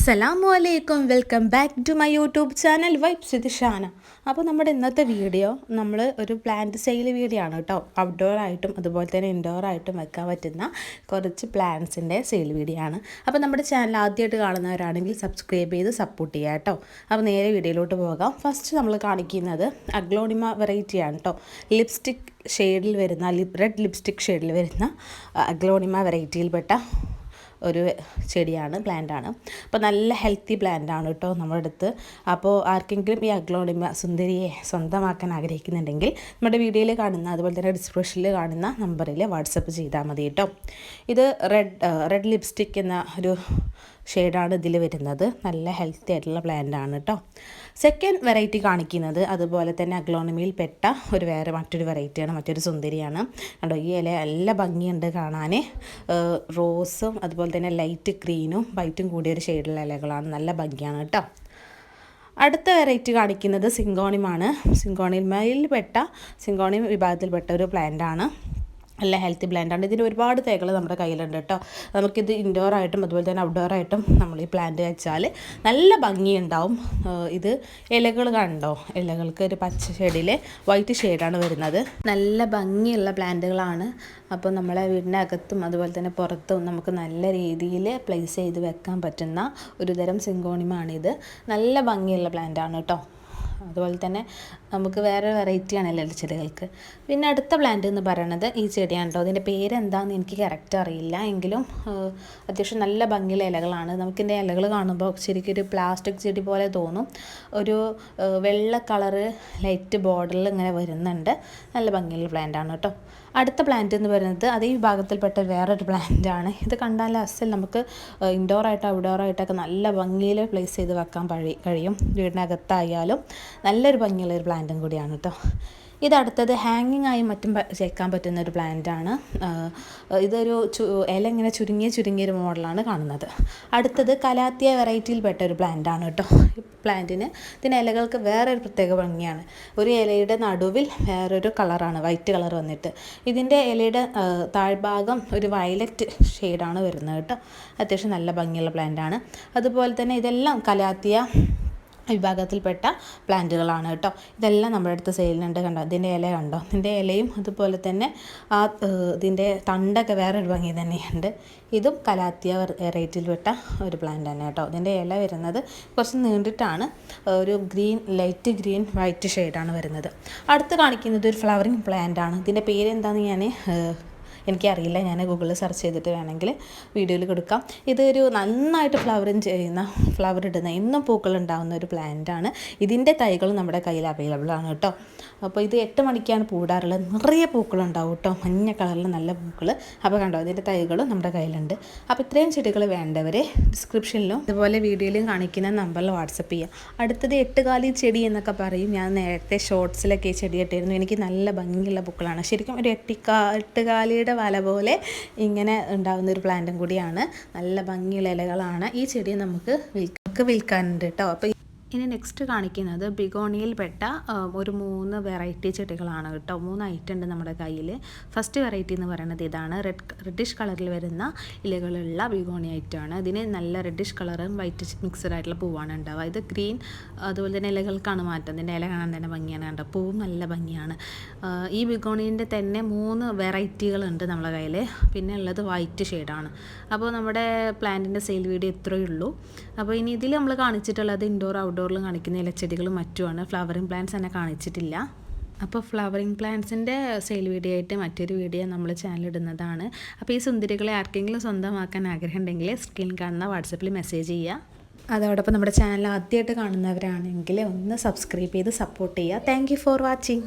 അസ്സലാമു അലൈക്കും welcome back to my YouTube channel vibe സിദിഷാന. അപ്പോൾ നമ്മുടെ ഇന്നത്തെ വീഡിയോ നമ്മൾ ഒരു പ്ലാന്റ് സെയിൽ വീഡിയോ ആണ് കേട്ടോ. ഔട്ട്ഡോർ ആയിട്ടും അതുപോലെ തന്നെ ഇൻഡോർ ആയിട്ടും വെക്കാൻ പറ്റുന്ന കുറച്ച് പ്ലാന്റ്സിന്റെ സെയിൽ വീഡിയോ ആണ് അപ്പോൾ നമ്മുടെ ചാനൽ ആദ്യമായിട്ട് കാണുന്നവരാണെങ്കിൽ സബ്സ്ക്രൈബ് ചെയ്ത് സപ്പോർട്ട് ചെയ്യുക കേട്ടോ. അപ്പോൾ നേരെ വീഡിയോയിലോട്ട് പോകാം. ഫസ്റ്റ് നമ്മൾ കാണിക്കുന്നത് അഗ്ലോണിമ വെറൈറ്റിയാണ് കേട്ടോ. ലിപ്സ്റ്റിക് ഷെയ്ഡിൽ വരുന്ന റെഡ് ലിപ്സ്റ്റിക് ഷെയ്ഡിൽ വരുന്ന അഗ്ലോണിമ വെറൈറ്റിയിൽപ്പെട്ട ഒരു ചെടിയാണ് പ്ലാന്റാണ് അപ്പോൾ നല്ല ഹെൽത്തി പ്ലാന്റാണ് കേട്ടോ നമ്മുടെ അടുത്ത്. അപ്പോൾ ആർക്കെങ്കിലും ഈ അഗ്ലോണിമ സുന്ദരിയെ സ്വന്തമാക്കാൻ ആഗ്രഹിക്കുന്നുണ്ടെങ്കിൽ നമ്മുടെ വീഡിയോയിൽ കാണുന്ന അതുപോലെ തന്നെ ഡിസ്ക്രിപ്ഷനിൽ കാണുന്ന നമ്പറിൽ വാട്സപ്പ് ചെയ്താൽ മതി കേട്ടോ. ഇത് റെഡ് റെഡ് ലിപ്സ്റ്റിക് എന്ന ഒരു ഷെയ്ഡാണ് ഇതിൽ വരുന്നത്. നല്ല ഹെൽത്തി ആയിട്ടുള്ള പ്ലാന്റ് ആണ് കേട്ടോ സെക്കൻഡ് വെറൈറ്റി കാണിക്കുന്നത് അതുപോലെ തന്നെ അഗ്ലോണമിയിൽ പെട്ട ഒരു വേറെ മറ്റൊരു വെറൈറ്റിയാണ് മറ്റൊരു സുന്ദരിയാണ്. കണ്ടോ ഈ ഇല നല്ല ഭംഗിയുണ്ട് കാണാൻ റോസും അതുപോലെ തന്നെ ലൈറ്റ് ഗ്രീനും വൈറ്റും കൂടിയ ഒരു ഷെയ്ഡുള്ള ഇലകളാണ്. നല്ല ഭംഗിയാണ് കേട്ടോ അടുത്ത വെറൈറ്റി കാണിക്കുന്നത് സിങ്കോണിമാണ് സിങ്കോണിമയിൽ പെട്ട സിങ്കോണിം വിഭാഗത്തിൽപ്പെട്ട ഒരു പ്ലാന്റ് ആണ്. നല്ല ഹെൽത്തി പ്ലാന്റാണ് ഇതിന് ഒരുപാട് തൈകൾ നമ്മുടെ കയ്യിലുണ്ട് കേട്ടോ. നമുക്കിത് ഇൻഡോർ ആയിട്ടും അതുപോലെ തന്നെ ഔട്ട്ഡോർ ആയിട്ടും നമ്മൾ ഈ പ്ലാന്റ് വെച്ചാൽ നല്ല ഭംഗിയുണ്ടാവും. ഇത് ഇലകൾ കണ്ടോ? ഇലകൾക്ക് ഒരു പച്ച ഷെയ്ഡിൽ വൈറ്റ് ഷെയ്ഡാണ് വരുന്നത്. നല്ല ഭംഗിയുള്ള പ്ലാന്റുകളാണ് അപ്പോൾ നമ്മളെ വീടിനകത്തും അതുപോലെ തന്നെ പുറത്തും നമുക്ക് നല്ല രീതിയിൽ പ്ലേസ് ചെയ്ത് വെക്കാൻ പറ്റുന്ന ഒരു തരം സിങ്കോണിമാണിത് നല്ല ഭംഗിയുള്ള പ്ലാന്റാണ് കേട്ടോ. അതുപോലെ തന്നെ നമുക്ക് വേറെ വെറൈറ്റി ആണല്ലോ ചെടികൾക്ക്. പിന്നെ അടുത്ത പ്ലാന്റ് എന്ന് പറയുന്നത് ഈ ചെടിയാണ് കേട്ടോ അതിന്റെ പേരെന്താണെന്ന് എനിക്ക് കറക്റ്റ് അറിയില്ല. എങ്കിലും അത്യാവശ്യം നല്ല ഭംഗിയുള്ള ഇലകളാണ്. നമുക്കിന്റെ ഇലകൾ കാണുമ്പോൾ ശരിക്കും ഒരു പ്ലാസ്റ്റിക് ചെടി പോലെ തോന്നും. ഒരു വെള്ള കളറ് ലൈറ്റ് ബോർഡറിൽ ഇങ്ങനെ വരുന്നുണ്ട്. നല്ല ഭംഗിയുള്ള പ്ലാന്റ് ആണ് കേട്ടോ. അടുത്ത പ്ലാന്റ് എന്ന് പറയുന്നത് അതേ വിഭാഗത്തിൽപ്പെട്ട വേറൊരു പ്ലാന്റ് ആണ്. ഇത് കണ്ടാൽ അസൽ നമുക്ക് ഔട്ട്ഡോർ ആയിട്ടൊക്കെ നല്ല ഭംഗിയിൽ പ്ലേസ് ചെയ്ത് വെക്കാൻ കഴിയും. വീടിനകത്തായാലും നല്ലൊരു ഭംഗിയുള്ള ഒരു പ്ലാന്റും കൂടിയാണ് കേട്ടോ ഇത് അടുത്തത് ഹാങ്ങിങ് ആയി മറ്റും ചേക്കാൻ പറ്റുന്ന ഒരു പ്ലാന്റാണ് ഇതൊരു ഇല ഇങ്ങനെ ചുരുങ്ങിയ ചുരുങ്ങിയ ഒരു മോഡലാണ് കാണുന്നത്. അടുത്തത് കലാത്തിയ വെറൈറ്റിയിൽപ്പെട്ട ഒരു പ്ലാന്റാണ് കേട്ടോ. പ്ലാന്റിന് ഇതിന് ഇലകൾക്ക് വേറെ ഒരു പ്രത്യേക ഭംഗിയാണ്. ഒരു ഇലയുടെ നടുവിൽ വേറൊരു കളറാണ് വൈറ്റ് കളർ വന്നിട്ട്. ഇതിന്റെ ഇലയുടെ താഴ്ഭാഗം ഒരു വയലറ്റ് ഷെയ്ഡാണ് വരുന്നത് കേട്ടോ. അത്യാവശ്യം നല്ല ഭംഗിയുള്ള പ്ലാന്റാണ് അതുപോലെ തന്നെ ഇതെല്ലാം കലാത്തിയ വിഭാഗത്തിൽപ്പെട്ട പ്ലാന്റുകളാണ് കേട്ടോ. ഇതെല്ലാം നമ്മുടെ അടുത്ത് സെയിലിനുണ്ട് കണ്ടോ? ഇതിന്റെ ഇല കണ്ടോ? ഇതിന്റെ ഇലയും അതുപോലെ തന്നെ ആ ഇതിന്റെ തണ്ടൊക്കെ വേറൊരു ഭംഗി തന്നെയുണ്ട്. ഇതും കലാത്തിയ വെറൈറ്റിയിൽപ്പെട്ട ഒരു പ്ലാന്റ് തന്നെ കേട്ടോ. ഇതിന്റെ ഇല വരുന്നത് കുറച്ച് നീണ്ടിട്ടാണ്. ഒരു ഗ്രീൻ ലൈറ്റ് ഗ്രീൻ വൈറ്റ് ഷെയ്ഡാണ് വരുന്നത്. അടുത്ത് കാണിക്കുന്നത് ഒരു ഫ്ലവറിങ് പ്ലാന്റ് ആണ് ഇതിന്റെ പേര് എന്താണെന്ന് ഞാൻ എനിക്കറിയില്ല. ഞാൻ ഗൂഗിളിൽ സെർച്ച് ചെയ്തിട്ട് വേണമെങ്കിൽ വീഡിയോയിൽ കൊടുക്കാം. ഇതൊരു നന്നായിട്ട് ഫ്ലവറിങ് ചെയ്യുന്ന ഫ്ലവർ ഇടുന്ന എന്നും പൂക്കൾ ഉണ്ടാകുന്ന ഒരു പ്ലാന്റ് ആണ് ഇതിന്റെ തൈകളും നമ്മുടെ കയ്യിൽ അവൈലബിൾ ആണ് കേട്ടോ. അപ്പോൾ ഇത് എട്ട് മണിക്കാണ് പൂടാറുള്ളത്. നിറയെ പൂക്കളുണ്ടാവും കേട്ടോ മഞ്ഞ കളറിൽ നല്ല പൂക്കൾ അപ്പോൾ കണ്ടോ അതിന്റെ തൈകളും നമ്മുടെ കയ്യിലുണ്ട്. അപ്പോൾ ഇത്രയും ചെടികൾ വേണ്ടവർ ഡിസ്ക്രിപ്ഷനിലും ഇതുപോലെ വീഡിയോയിലും കാണിക്കുന്ന നമ്പറിൽ വാട്സപ്പ് ചെയ്യാം. അടുത്തത് എട്ടുകാലി ചെടി എന്നൊക്കെ പറയും. ഞാൻ നേരത്തെ ഷോർട്സിലൊക്കെ ചെടി ഇട്ടിരുന്നു. എനിക്ക് നല്ല ഭംഗിയുള്ള പൂക്കളാണ്. ശരിക്കും ഒരു എട്ടിക്കാ എട്ടുകാലിയുടെ വല പോലെ ഇങ്ങനെ ഉണ്ടാകുന്ന ഒരു പ്ലാന്റും കൂടിയാണ്. നല്ല ഭംഗിയുള്ള ഇലകളാണ്. ഈ ചെടി നമുക്ക് വിൽക്കാൻ വിൽക്കാനുണ്ട് കേട്ടോ അപ്പോൾ ഇനി നെക്സ്റ്റ് കാണിക്കുന്നത് ബിഗോണിയിൽപ്പെട്ട ഒരു മൂന്ന് വെറൈറ്റി ചെടികളാണ് കേട്ടോ. മൂന്ന് ഐറ്റം ഉണ്ട് നമ്മുടെ കയ്യിൽ ഫസ്റ്റ് വെറൈറ്റി എന്ന് പറയുന്നത് ഇതാണ്. റെഡ് റെഡിഷ് കളറിൽ വരുന്ന ഇലകളുള്ള ബിഗോണി ഐറ്റമാണ് ഇതിന് നല്ല റെഡിഷ് കളറും വൈറ്റ് മിക്സഡ് ആയിട്ടുള്ള പൂവാണ് ഉണ്ടാവുക. ഇത് ഗ്രീൻ അതുപോലെ തന്നെ ഇലകൾക്കാണ് മാറ്റം. ഇതിന്റെ ഇല കാണാൻ തന്നെ ഭംഗിയാണ് കണ്ടോ? പൂവും നല്ല ഭംഗിയാണ്. ഈ ബിഗോണീന്റെ തന്നെ മൂന്ന് വെറൈറ്റികളുണ്ട് നമ്മുടെ കയ്യിൽ പിന്നെ ഉള്ളത് വൈറ്റ് ഷെയ്ഡാണ് അപ്പോൾ നമ്മുടെ പ്ലാന്റിന്റെ സെയിൽ വീഡിയോ ഇത്രയേ ഉള്ളൂ. അപ്പോൾ ഇനി ഇതിൽ നമ്മൾ കാണിച്ചിട്ടുള്ളത് ഇൻഡോർ ഔട്ട്ഡോർ ഔട്ട്ഡോറിൽ കാണിക്കുന്ന ഇലച്ചെടികളും മറ്റുമാണ്. ഫ്ലവറിങ് പ്ലാന്റ്സ് തന്നെ കാണിച്ചിട്ടില്ല. അപ്പോൾ ഫ്ലവറിങ് പ്ലാന്റ്സിന്റെ സെയിൽ വീഡിയോ ആയിട്ട് മറ്റൊരു വീഡിയോ നമ്മൾ ചാനൽ ഇടുന്നതാണ്. അപ്പോൾ ഈ സുന്ദരികളെ ആർക്കെങ്കിലും സ്വന്തമാക്കാൻ ആഗ്രഹം ഉണ്ടെങ്കിൽ സ്ക്രീൻ കാണുന്ന വാട്സപ്പിൽ മെസ്സേജ് ചെയ്യുക അതോടൊപ്പം നമ്മുടെ ചാനൽ ആദ്യമായിട്ട് കാണുന്നവരാണെങ്കിൽ ഒന്ന് സബ്സ്ക്രൈബ് ചെയ്ത് സപ്പോർട്ട് ചെയ്യുക താങ്ക് ഫോർ വാച്ചിങ്